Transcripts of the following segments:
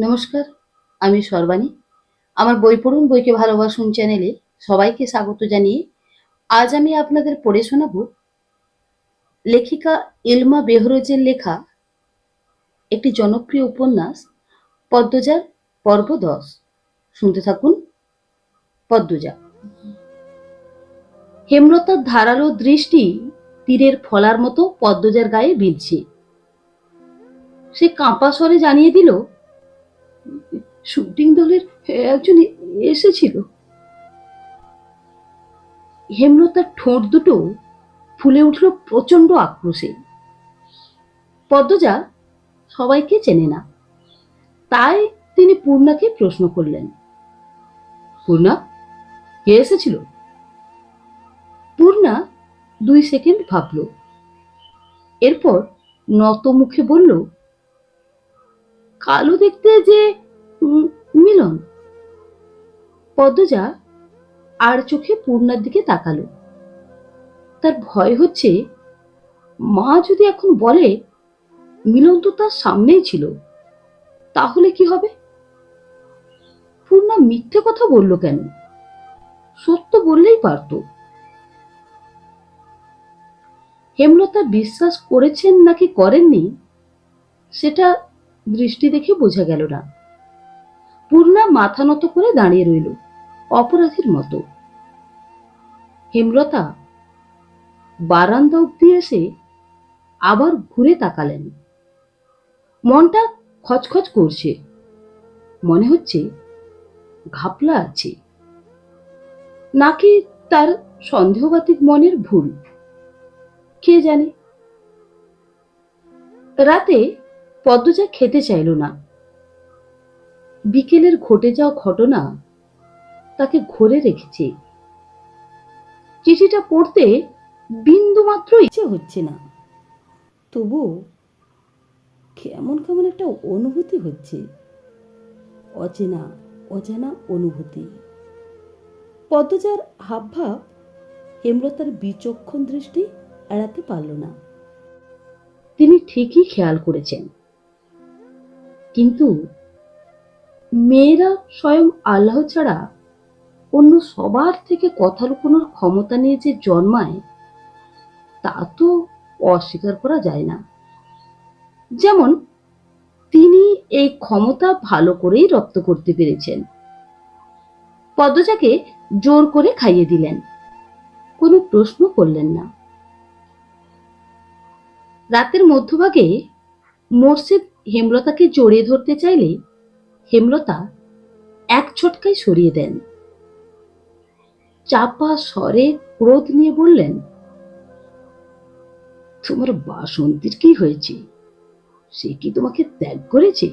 নমস্কার, আমি সর্বাণী। আমার বই পড়ুন, বইকে ভালোবাসুন চ্যানেলে সবাইকে স্বাগত জানিয়ে আজ আমি আপনাদের পড়ে শোনাব লেখিকা ইলমা বেহরোজের লেখা একটি জনপ্রিয় উপন্যাস, পদ্মজার পর্ব দশ। শুনতে থাকুন পদ্মজা। হেমলতার ধারালো দৃষ্টি তীরের ফলার মতো পদ্মজার গায়ে বিঁধছে। সে কাঁপা স্বরে জানিয়ে দিল শুটিং দলের একজন এসেছিল। হেমলতার ঠোঁট দুটো ফুলে উঠল প্রচণ্ড আক্রোশে। পদ্মজা সবাইকে চেনে না। তাই তিনি পূর্ণাকে প্রশ্ন করলেন, পূর্ণা, কে এসেছিল? পূর্ণা দুই সেকেন্ড ভাবল। এরপর নত মুখে বলল, কালো দেখতে যে মিলন। পদ্মজা আর চোখে পূর্ণার দিকে তাকালো। তার ভয় হচ্ছে, মা যদি এখন বলে, মিলন তো তার সামনেই ছিল, তাহলে কি হবে? পূর্ণা মিথ্যে কথা বলল কেন? সত্য বললেই পারতো। হেমলতা বিশ্বাস করেছেন নাকি করেননি, সেটা দৃষ্টি দেখে বোঝা গেল না। পূর্ণা মাথা নত করে দাঁড়িয়ে রইল, অপরাধীর মতো। হেমলতা বারান্দা অব্দি এসে আবার ঘুরে তাকালেন। মনটা খচখচ করছে। মনে হচ্ছে ঘাপলা আছে। নাকি তার সন্দেহবাতিক মনের ভুল? কে জানে? রাতে পদ্মজা খেতে চাইল না। বিকেলের ঘটে যাওয়া ঘটনা তাকে ঘরে রেখেছে। চিঠিটা পড়তে বিন্দু মাত্র ইচ্ছে হচ্ছে না। তবু কেমন কেমন একটা অনুভূতি হচ্ছে। অচেনা, অজানা অনুভূতি। পদ্মজার হাবভাব হেমলতার বিচক্ষণ দৃষ্টি এড়াতে পারল না। তিনি ঠিকই খেয়াল করেছেন। কিন্তু মেয়েরা স্বয়ং আল্লাহ ছাড়া অন্য সবার থেকে কথা লুকোনোর ক্ষমতা নিয়ে যে জন্মায়, তা তো অস্বীকার করা যায় না। যেমন, তিনি এই ক্ষমতা ভালো করেই রপ্ত করতে পেরেছেন। পদ্মজাকে জোর করে খাইয়ে দিলেন, কোনো প্রশ্ন করলেন না। রাতের মধ্যভাগে মোর্শেদ হেমলতাকে জড়িয়ে ধরতে চাইলে হেমলতা এক ছটকায় সরিয়ে দেন। চাপা স্বরে ক্রোধ নিয়ে বললেন, তোমার বাসন্তীর কি হয়েছে? সে কি তোমাকে ত্যাগ করেছে?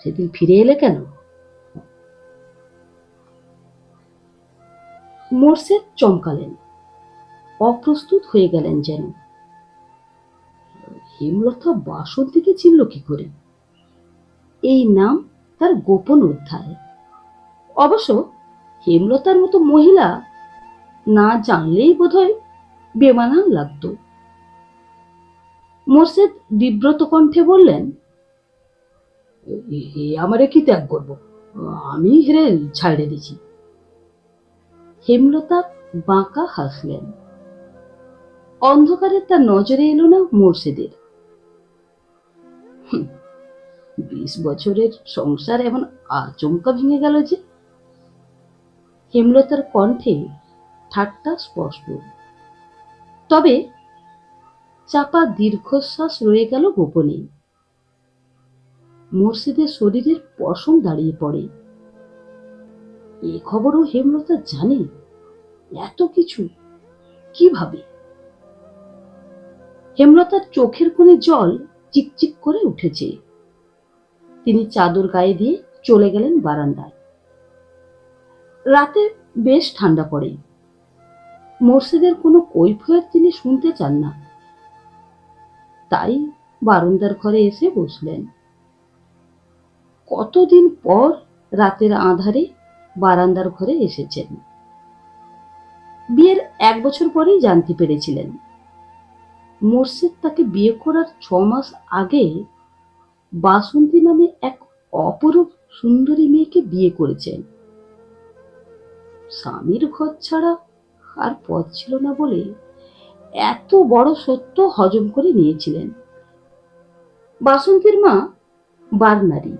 সেদিন ফিরে এলে কেন? মোর্শেদ চমকালেন, অপ্রস্তুত হয়ে গেলেন যেন। হেমলতা বাসন্তীকে চিনল কি করে? এই নাম তার গোপন অধ্যায় অবশ্য হেমলতার মতো মহিলা না জানলেই বোধহয় বেমানান লাগতো। মোর্শেদ বিব্রত কণ্ঠে বললেন আমারে কি ত্যাগ করব? আমি হেরে ছাড়ে দিছি। হেমলতা বাঁকা হাসলেন। অন্ধকারে তার নজরে এলো না মোর্শেদের। বিশ বছরের সংসার এমন আচমকা ভেঙে গেল যে। হেমলতার কণ্ঠে ঠাট্টা স্পষ্ট। তবে চাপা দীর্ঘশ্বাস রয়ে গেল গোপনে। মুর্শিদের শরীরের পশম দাঁড়িয়ে পড়ে। এ খবরও হেমলতা জানে? এত কিছু কীভাবে? হেমলতার চোখের কোণে জল চিকচিক করে উঠেছে। তিনি চাদর গায়ে দিয়ে চলে গেলেন বারান্দায়। রাতে বেশ ঠান্ডা পড়ে। মোর্শেদের কোনো কৈফিয়ত তিনি শুনতে চান না। তাই বারান্দার ঘরে এসে বসলেন। কতদিন পর রাতের আধারে বারান্দার ঘরে এসেছেন। বিয়ের এক বছর পরেই জানতে পেরেছিলেন। মোর্শেদ তাকে বিয়ে করার ছ মাস আগে বাসন্তী নামে এক অপরূপ সুন্দরী মেয়েকে বিয়ে করেছেন। স্বামীর ঘর ছাড়া আর পথ ছিল না বলে এত বড় সত্য হজম করে নিয়েছিলেন। বাসন্তীর মা বারনারী।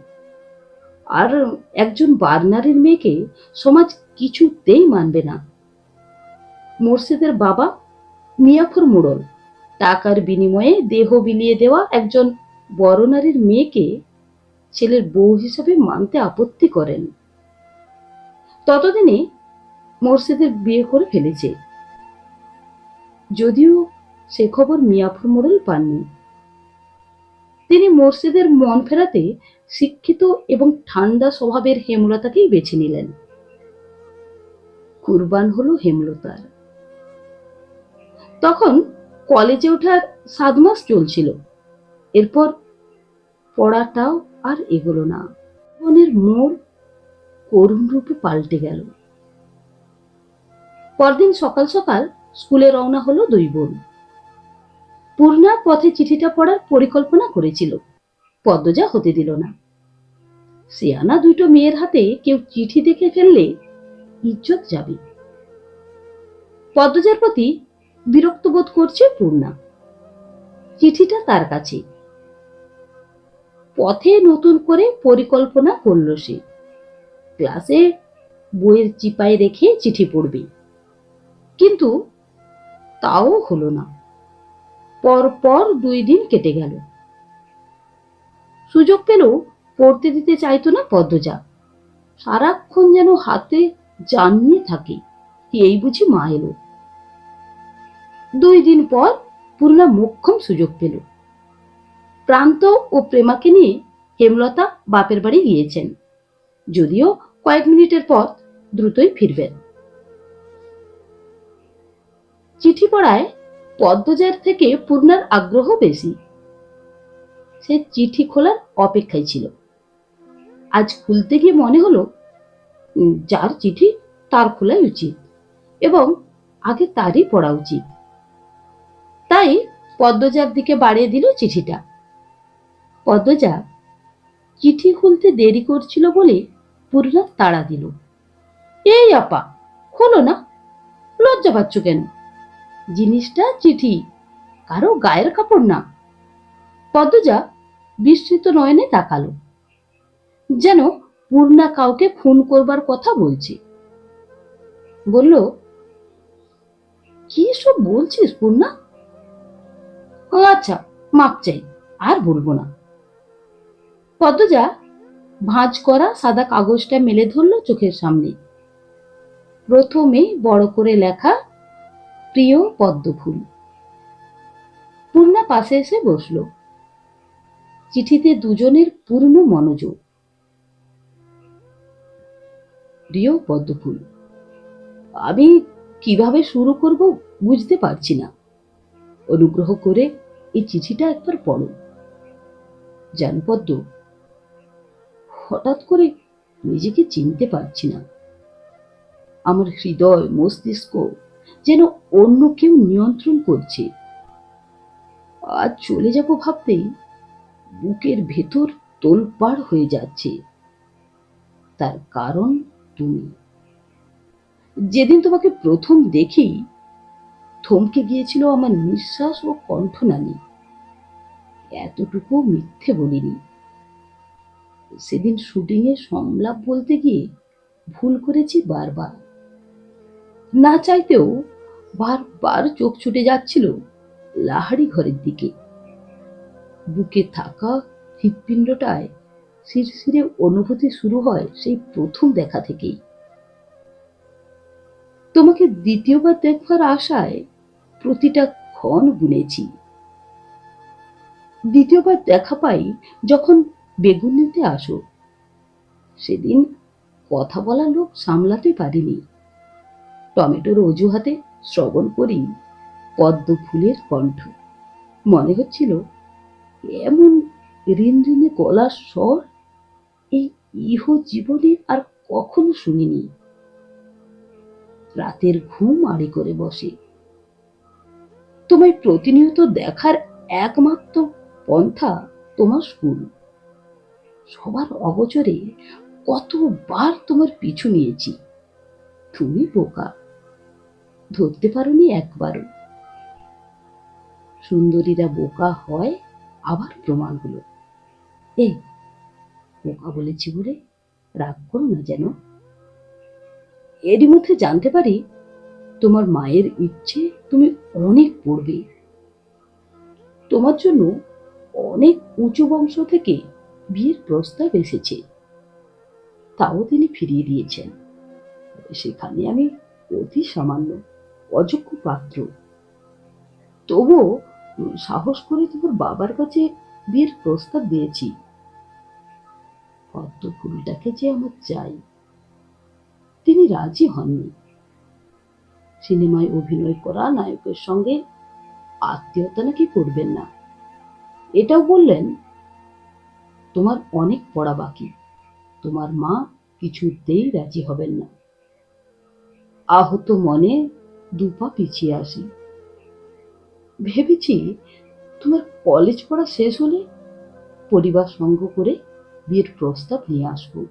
আর একজন বারনারীর মেয়েকে সমাজ কিছুতেই মানবে না। মোর্শেদের বাবা মিয়াফর মোড়ল। টাকার বিনিময়ে দেহ বিলিয়ে দেওয়া একজন বড় নারীর মেয়েকে ছেলের বউ হিসাবে মানতে আপত্তি করেন। ততদিনে মোর্শেদের বিয়ে করে ফেলেছে। যদিও সে খবর মিয়াফর মোড়ল পাননি। তিনি মোর্শেদের মন ফেরাতে শিক্ষিত এবং ঠান্ডা স্বভাবের হেমলতাকেই বেছে নিলেন। কুরবান হলো হেমলতার। তখন কলেজে ওঠার সাত মাস চলছিল। এরপর পড়াটাও আর এগোলো না। জীবনের মোড় করুণ রূপে পাল্টে গেল। পরদিন সকাল সকাল স্কুলে রওনা হলো দুই বোন। পূর্ণা পথে চিঠিটা পড়ার পরিকল্পনা করেছিল। পদ্মজা হতে দিল না। সিয়ানা দুটো মেয়ের হাতে কেউ চিঠি দেখে ফেললে ইজ্জত যাবে। পদ্মজার প্রতি বিরক্ত বোধ করছে পূর্ণা। চিঠিটা তার কাছে। পথে নতুন করে পরিকল্পনা করল সে। ক্লাসে বইয়ের চিপায় রেখে চিঠি পড়বে। কিন্তু তাও হলো না। পর পর দুই দিন কেটে গেল। সুযোগ পেলেও পড়তে দিতে চাইতো না পদ্মজা। সারাক্ষণ যেন হাতে জানিয়ে থাকে, এই বুঝি মা এলো। দুই দিন পর পূর্ণা মোক্ষম সুযোগ পেল। প্রান্ত ও প্রেমাকে নিয়ে হেমলতা বাপের বাড়ি গিয়েছেন। যদিও কয়েক মিনিটের পর দ্রুতই ফিরবেন চিঠি পড়ায় পদ্মজার থেকে পূর্ণার আগ্রহ বেশি। সে চিঠি খোলার অপেক্ষায় ছিল। আজ খুলতে গিয়ে মনে হলো যার চিঠি তার খোলাই উচিত এবং আগে তারই পড়া উচিত। তাই পদ্মজার দিকে বাড়িয়ে দিল চিঠিটা। পদ্মজা চিঠি খুলতে দেরি করছিল বলে পূর্ণা তাড়া দিল। এই আপা, খোলো না, লজ্জা পাচ্ছ কেন? জিনিসটা চিঠি, কারও গায়ের কাপড় না। পদ্মজা বিস্মৃত নয়নে তাকালো। যেন পূর্ণা কাউকে খুন করবার কথা বলছে। বলল, কি সব বলছিস পূর্ণা? আচ্ছা মাপ চাই, আর বলব না। পদ্মজা ভাঁজ করা সাদা কাগজটা মেলে ধরলো চোখের সামনে। প্রথমে বড় করে লেখা, প্রিয় পদ্মফুল। পূর্ণা পাশে এসে বসল। চিঠিতে দুজনের পূর্ণ মনোযোগ। প্রিয় পদ্মফুল, আমি কীভাবে শুরু করব বুঝতে পারছি না। অনুগ্রহ করে এই চিঠিটা একবার পড়ো। জান পদ্ম হঠাৎ করে নিজেকে চিনতে পারছি না। আমার হৃদয়, মস্তিষ্ক যেন অন্য কেউ নিয়ন্ত্রণ করছে। আজ চলে যাব ভাবতেই বুকের ভেতর তোলপাড় হয়ে যাচ্ছে। তার কারণ তুমি। যেদিন তোমাকে প্রথম দেখি, থমকে গিয়েছিল আমার নিঃশ্বাস ও কণ্ঠনালী। এতটুকু মিথ্যে বলিনি। সেদিন শুটিংয়ে সংলাপ বলতে গিয়ে ভুল করেছি বারবার। না চাইতেও বারবার চোখ ছুটে যাচ্ছিল লাহারি ঘরের দিকে। বুকে থাকা হৃৎপিণ্ডটায় শিরশিরে অনুভূতি শুরু হয় সেই প্রথম দেখা থেকেই। তোমাকে দ্বিতীয়বার দেখবার আশায় প্রতিটা ক্ষণ গুনেছি। দ্বিতীয়বার দেখা পাই যখন বেগুন নিতে আসো। সেদিন কথা বলা লোক সামলাতে পারিনি। টমেটোর অজুহাতে শ্রবণ করি পদ্ম ফুলের কণ্ঠ। মনে হচ্ছিল, এমন ঋণ ঋণে গলার স্বর এই ইহ জীবনে আর কখনো শুনিনি। রাতের ঘুম আড়ি করে বসে। তোমায় প্রতিনিয়ত দেখার একমাত্র পন্থা তোমার স্কুল। সবার অগোচরে কতবার তোমার পিছু নিয়েছি। তুমি বোকা। ধরতে পারোনি একবারও। সুন্দরীরা বোকা হয় আবার প্রমাণ হলো এই বোকা বলেছি বলে রাগ করো না যেন। এরই মধ্যে জানতে পারি, তোমার মায়ের ইচ্ছে তুমি অনেক পড়বে। তোমার জন্য অনেক উঁচু বংশ থেকে বিয়ের প্রস্তাব এসেছে। তাও তিনি ফিরিয়ে দিয়েছেন। সেখানে আমি অতি সামান্য, অযোগ্য পাত্র। তবুও সাহস করে তোমার বাবার কাছে বিয়ের প্রস্তাব দিয়েছি। পদ্ম ফুলটাকে যে আমার চাই। তিনি রাজি হননি। সিনেমায় অভিনয় করা নায়কের সঙ্গে আত্মীয়তা নাকি করবেন না? এটাও বললেন তোমার অনেক পড়া বাকি। তোমার মা কিছুতেই রাজি হবেন না। আহত মনে দুপা পিছিয়ে আসি। ভেবেছি তোমার কলেজ পড়া শেষ হলে পরিবার সঙ্গ করে বিয়ের প্রস্তাব নিয়ে আসব।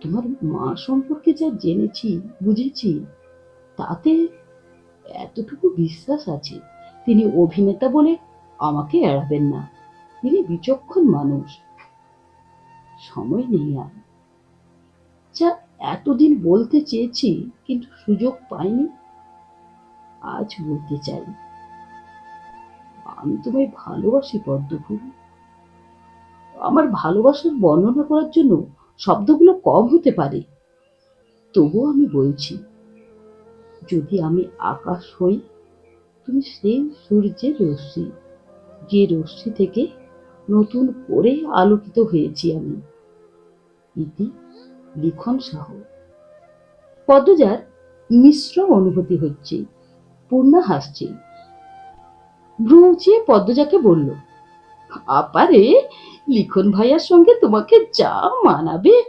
তোমার মা সম্পর্কে যা জেনেছি, বুঝেছি, তাতে এতটুকু বিশ্বাস আছে। তিনি অভিনেতা বলে আমাকে এড়াবেন না। তিনি বিচক্ষণ মানুষ। সময় নেই আর। যা এতদিন বলতে চেয়েছি, কিন্তু সুযোগ পাইনি। আজ বলতে চাই। আমি তোমায় ভালোবাসি, পদ্মফুল। আমার ভালোবাসার বর্ণনা করার জন্য শব্দগুলো কম হতে পারে। তবুও আমি বলছি, যদি আমি আকাশ হই, তুমি সেই সূর্যের রশ্মি, যে রশ্মি থেকে নতুন করে আলোকিত হয়েছি আমি। ইতি লিখন সাহ পদ্মজার মিশ্র অনুভূতি হচ্ছে, পূর্ণা হাসছে। ভ্রুচিয়ে পদ্মজাকে বলল, আপারে, লিখন ভাইয়ার সঙ্গে তোমাকে যা মানাবে,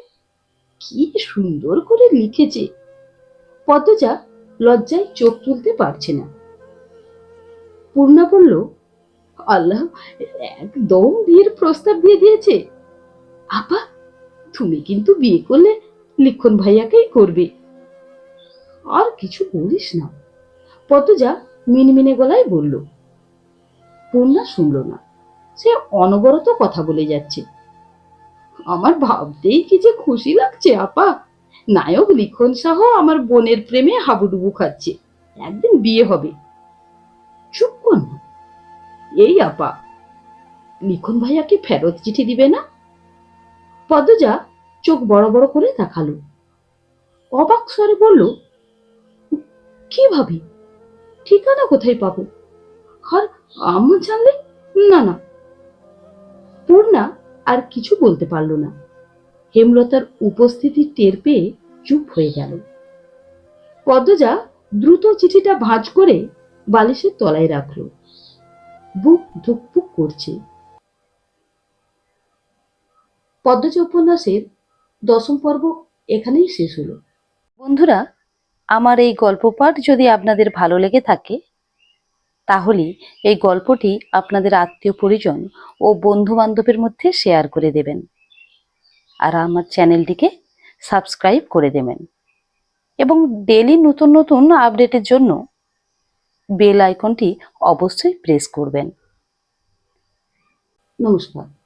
কি সুন্দর করে লিখেছে। পদ্মজা লজ্জায় চোখ তুলতে পারছে না। পূর্ণা বলল আল্লাহ একদম বিয়ের প্রস্তাব দিয়ে দিয়েছে। আপা, তুমি কিন্তু বিয়ে করলে লিখন ভাইয়াকেই করবে। আর কিছু বলিস না। পদ্মজা মিনমিনে গলায় বলল, পূর্ণা শুনল না। সে অনবরত কথা বলে যাচ্ছে। আমার ভাবতেই কি যে খুশি লাগছে, আপা। নায়ক লিখন সাহ আমার বোনের প্রেমে হাবুডুবু খাচ্ছে। একদিন বিয়ে হবে। চুপ কর না। এই আপা, লিখন ভাইয়াকে ফেরত চিঠি দিবে না? পদ্মজা চোখ বড় বড় করে তাকালো। অবাক স্বরে বলল কীভাবে ঠিকানা কোথায় পাবো? আর আম্মা জানলে? না না। পূর্ণা আর কিছু বলতে পারল না। হেমলতার উপস্থিতি টের পেয়ে চুপ হয়ে গেল। পদ্মজা দ্রুত চিঠিটা ভাঁজ করে বালিশের তলায় রাখল। বুক ধুকপুক করছে। পদ্মজা উপন্যাসের দশম পর্ব এখানেই শেষ হলো। বন্ধুরা, আমার এই গল্প পাঠ যদি আপনাদের ভালো লেগে থাকে, তাহলে এই গল্পটি আপনাদের আত্মীয় পরিজন ও বন্ধু বান্ধবের মধ্যে শেয়ার করে দেবেন। আর আমার চ্যানেলটিকে সাবস্ক্রাইব করে দেবেন। এবং ডেলি নতুন নতুন আপডেটের জন্য বেল আইকনটি অবশ্যই প্রেস করবেন। নমস্কার।